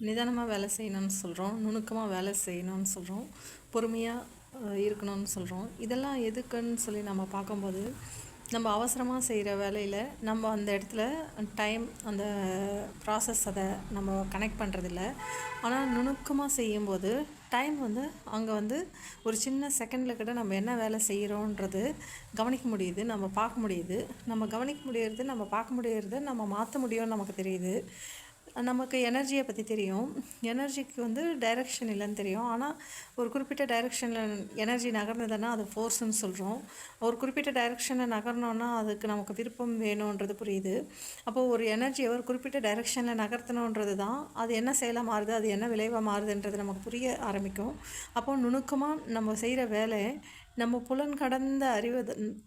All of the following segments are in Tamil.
நிதானமாக வேலை செய்யணும்னு சொல்கிறோம் நுணுக்கமாக வேலை செய்யணும்னு சொல்கிறோம் பொறுமையாக இருக்கணும்னு சொல்கிறோம் இதெல்லாம் எதுக்குன்னு சொல்லி நம்ம பார்க்கும்போது நம்ம அவசரமாக செய்கிற வேலையில் நம்ம அந்த இடத்துல டைம் அந்த ப்ராசஸ் அதை நம்ம கனெக்ட் பண்ணுறதில்ல ஆனால் நுணுக்கமாக செய்யும்போது டைம் வந்து அங்கே வந்து ஒரு சின்ன செகண்டில் கிட்ட நம்ம என்ன வேலை செய்கிறோன்றது கவனிக்க முடியுது நம்ம பார்க்க முடியுது. நம்ம கவனிக்க முடியறது நம்ம பார்க்க முடியறது நம்ம மாற்ற முடியும்னு நமக்கு தெரியுது. நமக்கு எனர்ஜியை பற்றி தெரியும். எனர்ஜிக்கு வந்து டைரெக்ஷன் இல்லைன்னு தெரியும். ஆனால் ஒரு குறிப்பிட்ட டைரெக்ஷனில் எனர்ஜி நகர்ந்ததுன்னா அது ஃபோர்ஸ்ன்னு சொல்கிறோம் ஒரு குறிப்பிட்ட டைரெக்ஷனில் நகரணுன்னா அதுக்கு நமக்கு விருப்பம் வேணுன்றது புரியுது. அப்போது ஒரு எனர்ஜியை ஒரு குறிப்பிட்ட டைரெக்ஷனில் நகர்த்தணுன்றது தான் அது என்ன செயலாக மாறுது அது என்ன விளைவாக மாறுதுன்றது நமக்கு புரிய ஆரம்பிக்கும். அப்போது நுணுக்கமாக நம்ம செய்கிற வேலை நம்ம புலன் கடந்த அறிவை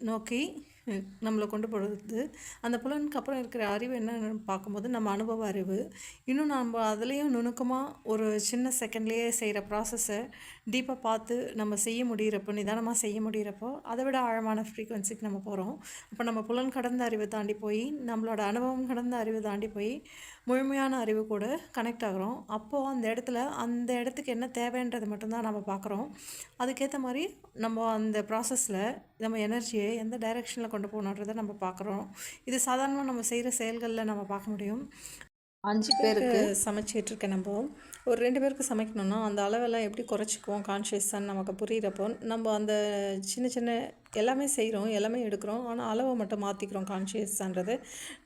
நோக்கி நம்மளை கொண்டு போகிறது. அந்த புலனுக்கு அப்புறம் இருக்கிற அறிவு என்னன்னு பார்க்கும்போது நம்ம அனுபவ அறிவு. இன்னும் நம்ம அதுலேயும் நுணுக்கமாக ஒரு சின்ன செகண்ட்லேயே செய்கிற ப்ராசஸை டீப்பாக பார்த்து நம்ம செய்ய முடிகிறப்போ நிதானமாக செய்ய முடிகிறப்போ அதை விட ஆழமான ஃப்ரீக்குவென்சிக்கு நம்ம போகிறோம் அப்போ நம்ம புலன் கடந்த அறிவை தாண்டி போய் நம்மளோட அனுபவம் கடந்த அறிவை தாண்டி போய் முழுமையான அறிவு கூட கனெக்ட் ஆகிறோம். அப்போது அந்த இடத்துல அந்த இடத்துக்கு என்ன தேவைன்றது மட்டும்தான் நம்ம பார்க்குறோம். அதுக்கேற்ற மாதிரி நம்ம அந்த ப்ராசஸில் நம்ம எனர்ஜியை எந்த டைரெக்ஷனில் கொண்டு போகணுன்றதை நம்ம பார்க்குறோம். இது சாதாரணமாக நம்ம செய்கிற செயல்களில் நம்ம பார்க்க முடியும். அஞ்சு பேருக்கு சமைச்சிட்ருக்கேன் நம்ம. ஒரு ரெண்டு பேருக்கு சமைக்கணுன்னா அந்த அளவெல்லாம் எப்படி குறைச்சிக்குவோம் கான்ஷியஸான்னு நமக்கு புரிகிறப்போ நம்ம அந்த சின்ன சின்ன எல்லாமே செய்கிறோம் எல்லாமே எடுக்கிறோம். ஆனால் அளவை மட்டும் மாற்றிக்கிறோம் கான்ஷியஸ்ன்றது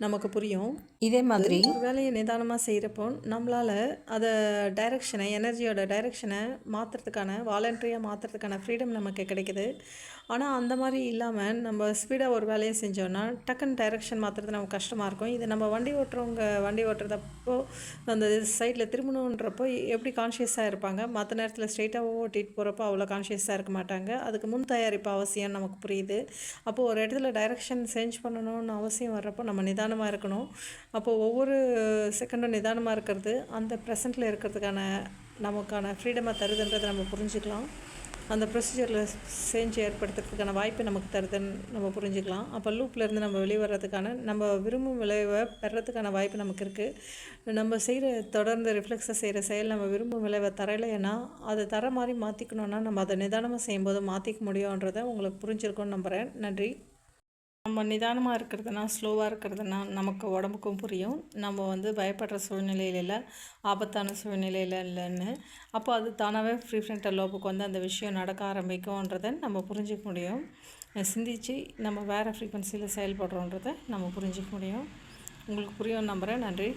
நமக்கு புரியும். இதே மாதிரி ஒரு வேலையை நிதானமாக செய்கிறப்போ நம்மளால் அதை டைரெக்ஷனை எனர்ஜியோட டைரெக்ஷனை மாற்றுறதுக்கான வாலண்ட்ரியாக மாற்றுறதுக்கான ஃப்ரீடம் நமக்கு கிடைக்குது. ஆனால் அந்த மாதிரி இல்லாமல் நம்ம ஸ்பீடாக ஒரு வேலையை செஞ்சோன்னா டக்குன்னு டைரெக்ஷன் மாற்றுறது நமக்கு கஷ்டமாக இருக்கும். இது நம்ம வண்டி ஓட்டுறவங்க வண்டி ஓட்டுறதப்போ அந்த சைடில் திரும்பணுன்றப்போ எப்படி கான்ஷியஸாக இருப்பாங்க? மற்ற நேரத்தில் ஸ்ட்ரெயிட்டாக ஓட்டிகிட்டு போகிறப்போ அவ்வளோ கான்ஷியஸாக இருக்க மாட்டாங்க. அதுக்கு முன் தயாரிப்பு அவசியம் நமக்கு நமக்கு புரியுது. அப்போது ஒரு இடத்துல டைரெக்ஷன் சேஞ்ச் பண்ணணும்னு அவசியம் வர்றப்போ நம்ம நிதானமாக இருக்கணும். அப்போது ஒவ்வொரு செகண்டும் நிதானமாக இருக்கிறது அந்த ப்ரெசண்ட்டில் இருக்கிறதுக்கான நமக்கான ஃப்ரீடமாக தருதுன்றதை நம்ம புரிஞ்சுக்கலாம். அந்த ப்ரொசீஜரில் செஞ்சு ஏற்படுத்துறதுக்கான வாய்ப்பு நமக்கு தருதுன்னு நம்ம புரிஞ்சுக்கலாம். அப்போ லூப்லேருந்து நம்ம வெளியே வர்றதுக்கான நம்ம விரும்பும் விளைவை பெறத்துக்கான வாய்ப்பு நமக்கு இருக்குது நம்ம செய்கிற தொடர்ந்து ரிஃப்ளெக்ஸை செய்கிற செயல் நம்ம விரும்பும் விளைவை தரலைன்னா அதை தர மாதிரி மாற்றிக்கணுன்னா நம்ம அதை நிதானமாக செய்யும்போது மாற்றிக்க முடியுன்றதை உங்களுக்கு புரிஞ்சிருக்கும்னு நம்புகிறேன் நன்றி. நம்ம நிதானமாக இருக்கிறதுனா ஸ்லோவாக இருக்கிறதுனா நமக்கு உடம்புக்கும் புரியும். நம்ம வந்து பயப்படுற சூழ்நிலையில் இல்லை ஆபத்தான சூழ்நிலையில் இல்லைன்னு. அப்போ அது தானாகவே ஃப்ரீ ஃப்ரண்டல் லோபுக்கு வந்து அந்த விஷயம் நடக்க ஆரம்பிக்கும்ன்றதை நம்ம புரிஞ்சிக்க முடியும். சிந்தித்து நம்ம வேறு ஃப்ரீக்வன்சியில் செயல்படுறோன்றதை நம்ம புரிஞ்சிக்க முடியும். உங்களுக்கு புரியும் நம்புகிறேன் நன்றி.